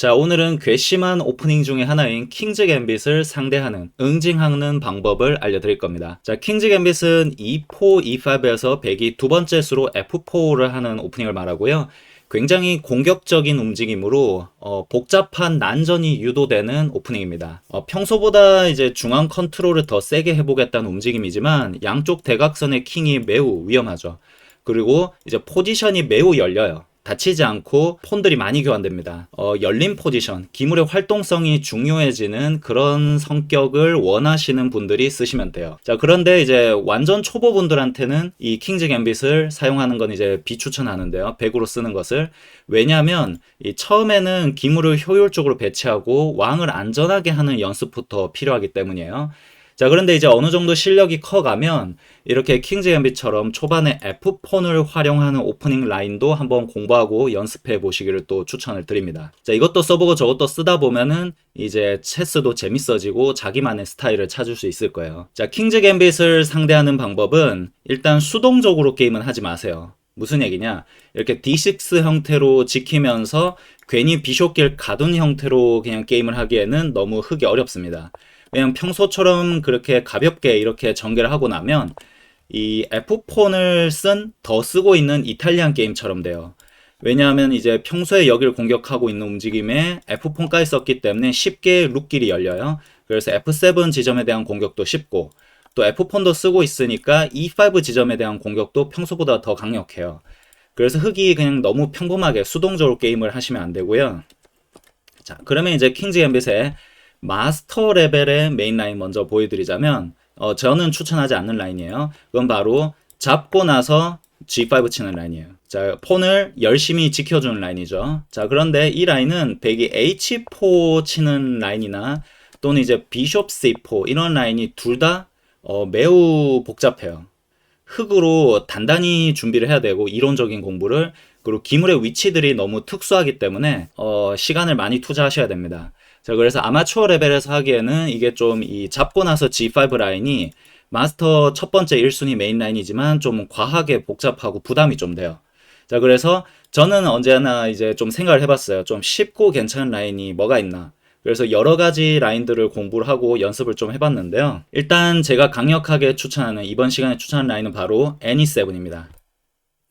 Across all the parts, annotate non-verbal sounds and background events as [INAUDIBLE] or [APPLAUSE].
자, 오늘은 괘씸한 오프닝 중에 하나인 킹즈 갬빗을 상대하는, 응징하는 방법을 알려드릴 겁니다. 자, 킹즈 갬빗은 E4, E5에서 100이 두 번째 수로 F4를 하는 오프닝을 말하고요. 굉장히 공격적인 움직임으로 어, 복잡한 난전이 유도되는 오프닝입니다. 어, 평소보다 이제 중앙 컨트롤을 더 세게 해보겠다는 움직임이지만 양쪽 대각선의 킹이 매우 위험하죠. 그리고 이제 포지션이 매우 열려요. 다치지 않고 폰들이 많이 교환됩니다. 어, 열린 포지션, 기물의 활동성이 중요해지는 그런 성격을 원하시는 분들이 쓰시면 돼요. 자, 그런데 이제 완전 초보분들한테는 이 킹즈 갬빗을 사용하는 건 이제 비추천하는데요. 100으로 쓰는 것을. 왜냐하면 이 처음에는 기물을 효율적으로 배치하고 왕을 안전하게 하는 연습부터 필요하기 때문이에요. 자, 그런데 이제 어느 정도 실력이 커가면 이렇게 킹즈 갬빗처럼 초반에 F폰을 활용하는 오프닝 라인도 한번 공부하고 연습해 보시기를 또 추천을 드립니다. 자, 이것도 써보고 저것도 쓰다 보면은 이제 체스도 재밌어지고 자기만의 스타일을 찾을 수 있을 거예요. 자, 킹즈 갬빗을 상대하는 방법은 일단 수동적으로 게임은 하지 마세요. 무슨 얘기냐? 이렇게 D6 형태로 지키면서 괜히 비숍길 가둔 형태로 그냥 게임을 하기에는 너무 흙이 어렵습니다. 그냥 평소처럼 그렇게 가볍게 이렇게 전개를 하고 나면 이 F4를 쓴 더 쓰고 있는 이탈리안 게임처럼 돼요. 왜냐하면 이제 평소에 여기를 공격하고 있는 움직임에 F4까지 썼기 때문에 쉽게 룩길이 열려요. 그래서 F7 지점에 대한 공격도 쉽고 또 F4도 쓰고 있으니까 E5 지점에 대한 공격도 평소보다 더 강력해요. 그래서 흙이 그냥 너무 평범하게 수동적으로 게임을 하시면 안 되고요. 자, 그러면 이제 킹즈 갬빗의 마스터 레벨의 메인 라인 먼저 보여드리자면 어, 저는 추천하지 않는 라인이에요. 그건 바로 잡고 나서 G5 치는 라인이에요. 자, 폰을 열심히 지켜주는 라인이죠. 자, 그런데 이 라인은 백이 H4 치는 라인이나 또는 이제 비숍 C4 이런 라인이 둘다 어, 매우 복잡해요. 흙으로 단단히 준비를 해야 되고 이론적인 공부를 그리고 기물의 위치들이 너무 특수하기 때문에 어, 시간을 많이 투자하셔야 됩니다. 자, 그래서 아마추어 레벨에서 하기에는 이게 좀 이 잡고 나서 G5 라인이 마스터 첫 번째 1순위 메인 라인이지만 좀 과하게 복잡하고 부담이 좀 돼요. 자, 그래서 저는 언제나 이제 좀 생각을 해봤어요. 좀 쉽고 괜찮은 라인이 뭐가 있나. 그래서 여러 가지 라인들을 공부를 하고 연습을 좀 해봤는데요. 일단 제가 강력하게 추천하는 이번 시간에 추천하는 라인은 바로 애니7입니다.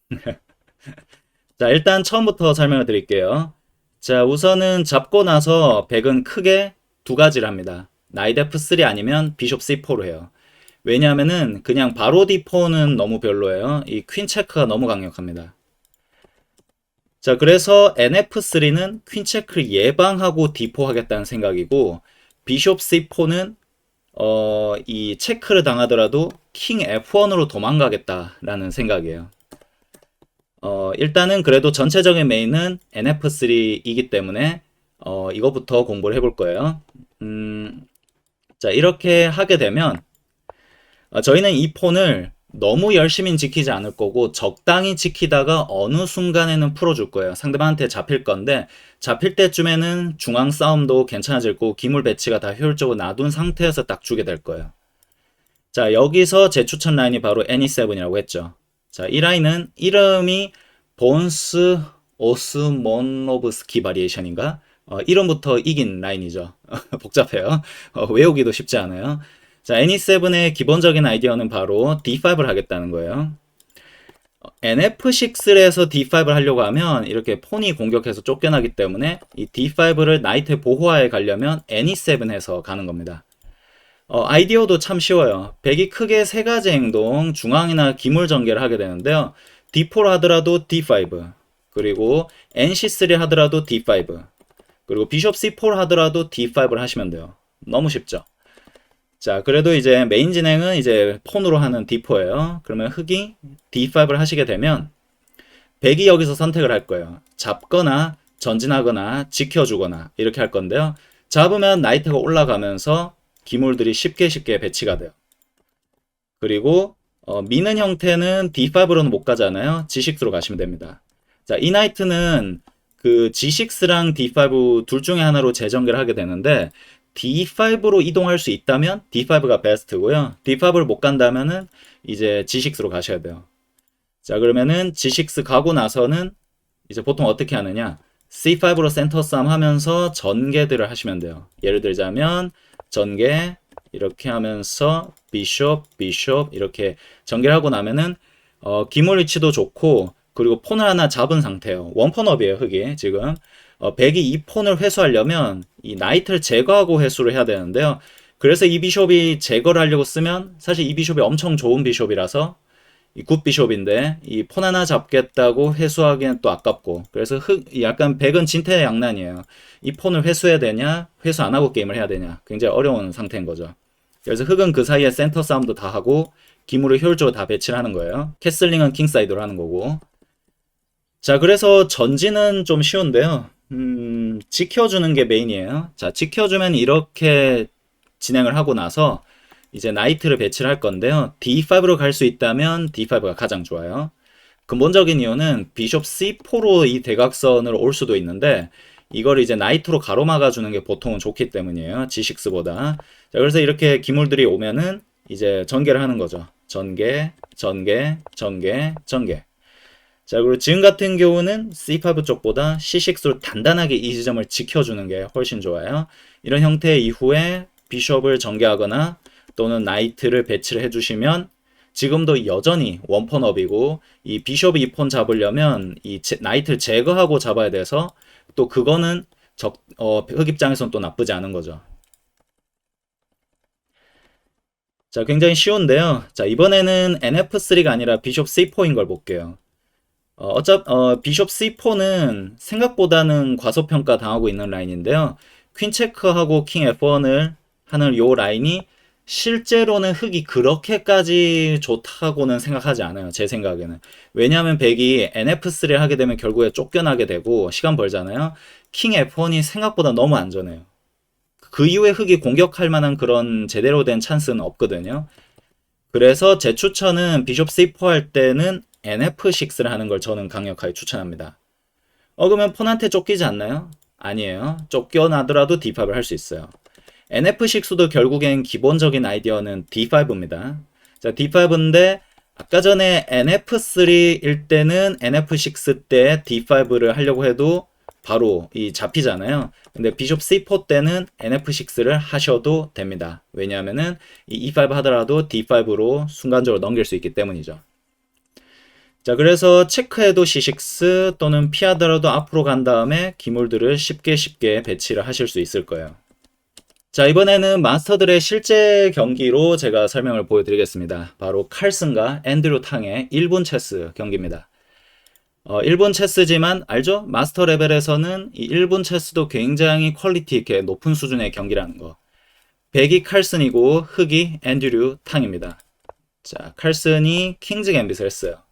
[LAUGHS] 자, 일단 처음부터 설명을 드릴게요. 자, 우선은 잡고 나서 백은 크게 두 가지를 합니다. 나이트 F3 아니면 비숍 C4로 해요. 왜냐하면은 그냥 바로 D4는 너무 별로예요. 이 퀸 체크가 너무 강력합니다. 자, 그래서 NF3는 퀸 체크를 예방하고 D4 하겠다는 생각이고 비숍 C4는 어, 이 체크를 당하더라도 킹 F1으로 도망가겠다라는 생각이에요. 어, 일단은 그래도 전체적인 메인은 NF3이기 때문에 어, 이거부터 공부를 해볼 거예요. 음, 자, 이렇게 하게 되면 어, 저희는 이 폰을 너무 열심히 지키지 않을 거고 적당히 지키다가 어느 순간에는 풀어줄 거예요. 상대방한테 잡힐 건데 잡힐 때쯤에는 중앙 싸움도 괜찮아질 거고 기물 배치가 다 효율적으로 놔둔 상태에서 딱 주게 될 거예요. 자 여기서 제 추천 라인이 바로 애니7이라고 했죠. 자, 이 라인은 이름이 본스 오스모노브스키 바리에이션인가? 어, 이름부터 이긴 라인이죠. [LAUGHS] 복잡해요. 어, 외우기도 쉽지 않아요. 자, NE7의 기본적인 아이디어는 바로 D5를 하겠다는 거예요. NF6에서 D5를 하려고 하면 이렇게 폰이 공격해서 쫓겨나기 때문에 이 D5를 나이트 보호하에 가려면 NE7에서 가는 겁니다. 어, 아이디어도 참 쉬워요. 백이 크게 세 가지 행동, 중앙이나 기물 전개를 하게 되는데요. D4 하더라도 D5, 그리고 NC3 하더라도 D5, 그리고 비숍 C4 하더라도 D5를 하시면 돼요. 너무 쉽죠? 자, 그래도 이제 메인 진행은 이제 폰으로 하는 D4예요. 그러면 흑이 D5를 하시게 되면 백이 여기서 선택을 할 거예요. 잡거나 전진하거나 지켜주거나 이렇게 할 건데요. 잡으면 나이트가 올라가면서 기물들이 쉽게 쉽게 배치가 돼요. 그리고 어, 미는 형태는 D5로는 못 가잖아요. G6로 가시면 됩니다. 자, 이 나이트는 그 G6랑 D5 둘 중에 하나로 재전개를 하게 되는데 D5로 이동할 수 있다면 D5가 베스트고요. D5를 못 간다면은 이제 G6로 가셔야 돼요. 자, 그러면은 G6 가고 나서는 이제 보통 어떻게 하느냐? C5로 센터 싸움 하면서 전개들을 하시면 돼요. 예를 들자면 전개 이렇게 하면서 비숍 비숍 이렇게 전개를 하고 나면은 어, 기물 위치도 좋고 그리고 폰을 하나 잡은 상태예요. 원폰업이에요, 흙이 지금. 어, 백이 이 폰을 회수하려면 이 나이트를 제거하고 회수를 해야 되는데요. 그래서 이 비숍이 제거를 하려고 쓰면 사실 이 비숍이 엄청 좋은 비숍이라서 이 굿 비숍인데 이 폰 하나 잡겠다고 회수하기엔 또 아깝고 그래서 흑 약간 백은 진퇴 양난이에요. 이 폰을 회수해야 되냐 회수 안 하고 게임을 해야 되냐 굉장히 어려운 상태인 거죠. 그래서 흑은 그 사이에 센터 싸움도 다 하고 기물을 효율적으로 다 배치를 하는 거예요. 캐슬링은 킹사이드로 하는 거고 자 그래서 전진은 좀 쉬운데요. 음, 지켜주는 게 메인이에요. 자 지켜주면 이렇게 진행을 하고 나서 이제 나이트를 배치를 할 건데요. D5로 갈 수 있다면 D5가 가장 좋아요. 근본적인 이유는 비숍 C4로 이 대각선으로 올 수도 있는데 이걸 이제 나이트로 가로막아 주는 게 보통은 좋기 때문이에요. G6보다. 자, 그래서 이렇게 기물들이 오면은 이제 전개를 하는 거죠. 전개, 전개, 전개, 전개. 자, 그리고 지금 같은 경우는 C5 쪽보다 C6로 단단하게 이 지점을 지켜주는 게 훨씬 좋아요. 이런 형태 이후에 비숍을 전개하거나 또는 나이트를 배치를 해주시면 지금도 여전히 원펀업이고 이 비숍이 이폰 잡으려면 이 제- 나이트를 제거하고 잡아야 돼서 또 그거는 적, 어, 흑 입장에서는 또 나쁘지 않은 거죠. 자, 굉장히 쉬운데요. 자, 이번에는 NF3가 아니라 비숍 C4인 걸 볼게요. 어, 어차 어, 비숍 C4는 생각보다는 과소평가 당하고 있는 라인인데요. 퀸 체크하고 킹 F1을 하는 요 라인이 실제로는 흑이 그렇게까지 좋다고는 생각하지 않아요. 제 생각에는. 왜냐하면 백이 NF3를 하게 되면 결국에 쫓겨나게 되고 시간 벌잖아요. 킹 F1이 생각보다 너무 안전해요. 그 이후에 흑이 공격할 만한 그런 제대로 된 찬스는 없거든요. 그래서 제 추천은 비숍 C4 할 때는 NF6를 하는 걸 저는 강력하게 추천합니다. 어, 그러면 폰한테 쫓기지 않나요? 아니에요. 쫓겨나더라도 D5를 할수 있어요. NF6도 결국엔 기본적인 아이디어는 D5입니다. 자, D5인데 아까 전에 NF3일 때는 NF6 때 D5를 하려고 해도 바로 이 잡히잖아요. 근데 비숍 C4 때는 NF6를 하셔도 됩니다. 왜냐하면은 이 E5 하더라도 D5로 순간적으로 넘길 수 있기 때문이죠. 자, 그래서 체크해도 C6 또는 피하더라도 앞으로 간 다음에 기물들을 쉽게 쉽게 배치를 하실 수 있을 거예요. 자, 이번에는 마스터들의 실제 경기로 제가 설명을 보여드리겠습니다. 바로 칼슨과 앤드류 탕의 1분 체스 경기입니다. 어, 1분 체스지만 알죠? 마스터 레벨에서는 이 1분 체스도 굉장히 퀄리티 있게 높은 수준의 경기라는 거. 백이 칼슨이고 흑이 앤드류 탕입니다. 자, 칼슨이 킹즈 갬빗을 했어요.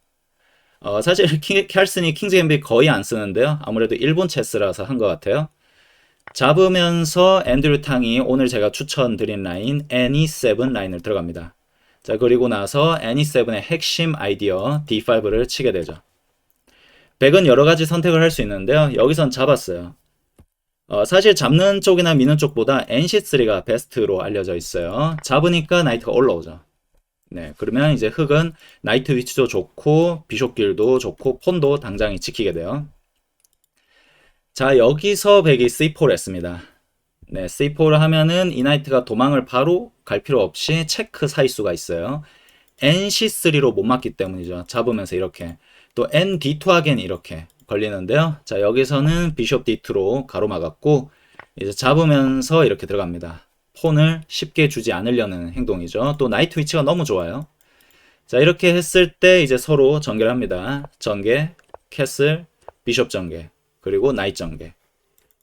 어, 사실 [LAUGHS] 킹, 칼슨이 킹즈 갬빗 거의 안 쓰는데요. 아무래도 1분 체스라서 한 것 같아요. 잡으면서 앤드류 탕이 오늘 제가 추천드린 라인 Any7 라인을 들어갑니다. 자, 그리고 나서 Any7의 핵심 아이디어 D5를 치게 되죠. 백은 여러 가지 선택을 할 수 있는데요. 여기선 잡았어요. 어, 사실 잡는 쪽이나 미는 쪽보다 NC3가 베스트로 알려져 있어요. 잡으니까 나이트가 올라오죠. 네, 그러면 이제 흑은 나이트 위치도 좋고 비숍 길도 좋고 폰도 당장이 지키게 돼요. 자, 여기서 백이 C4를 했습니다. 네, C4를 하면은 이 나이트가 도망을 바로 갈 필요 없이 체크 사이 수가 있어요. NC3로 못 맞기 때문이죠. 잡으면서 이렇게. 또 ND2 하기엔 이렇게 걸리는데요. 자, 여기서는 비숍 D2로 가로막았고, 이제 잡으면서 이렇게 들어갑니다. 폰을 쉽게 주지 않으려는 행동이죠. 또 나이트 위치가 너무 좋아요. 자, 이렇게 했을 때 이제 서로 전개를 합니다. 전개, 캐슬, 비숍 전개, 그리고 나이트 전개.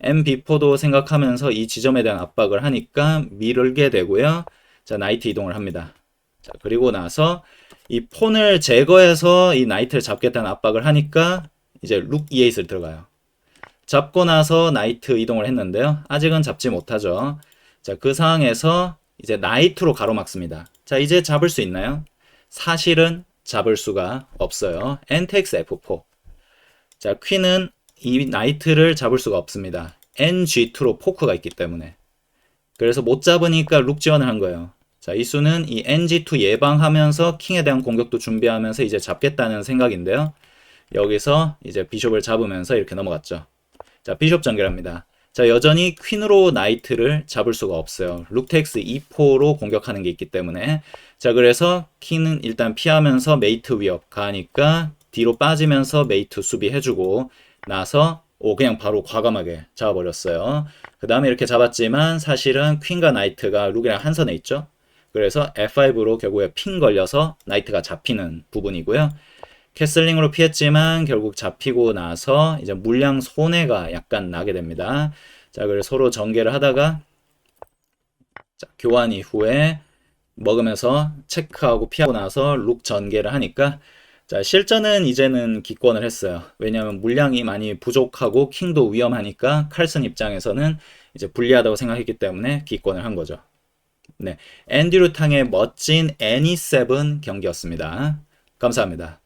MB4도 생각하면서 이 지점에 대한 압박을 하니까 미르게 되고요. 자, 나이트 이동을 합니다. 자, 그리고 나서 이 폰을 제거해서 이 나이트를 잡겠다는 압박을 하니까 이제 룩 E8을 들어가요. 잡고 나서 나이트 이동을 했는데요. 아직은 잡지 못하죠. 자, 그 상황에서 이제 나이트로 가로막습니다. 자, 이제 잡을 수 있나요? 사실은 잡을 수가 없어요. NTX F4. 자, 퀸은 이 나이트를 잡을 수가 없습니다. NG2로 포크가 있기 때문에. 그래서 못 잡으니까 룩 지원을 한 거예요. 자, 이 수는 이 NG2 예방하면서 킹에 대한 공격도 준비하면서 이제 잡겠다는 생각인데요. 여기서 이제 비숍을 잡으면서 이렇게 넘어갔죠. 자, 비숍 전개합니다. 자, 여전히 퀸으로 나이트를 잡을 수가 없어요. 룩텍스 2포로 공격하는 게 있기 때문에. 자, 그래서 킹은 일단 피하면서 메이트 위협 가니까 뒤로 빠지면서 메이트 수비해주고 나서 오 그냥 바로 과감하게 잡아버렸어요. 그 다음에 이렇게 잡았지만 사실은 퀸과 나이트가 룩이랑 한 선에 있죠. 그래서 F5로 결국에 핀 걸려서 나이트가 잡히는 부분이고요. 캐슬링으로 피했지만 결국 잡히고 나서 이제 물량 손해가 약간 나게 됩니다. 자, 그래서 서로 전개를 하다가 자, 교환 이후에 먹으면서 체크하고 피하고 나서 룩 전개를 하니까 자, 실전은 이제는 기권을 했어요. 왜냐하면 물량이 많이 부족하고 킹도 위험하니까 칼슨 입장에서는 이제 불리하다고 생각했기 때문에 기권을 한 거죠. 네, 앤드류 탕의 멋진 애니 세븐 경기였습니다. 감사합니다.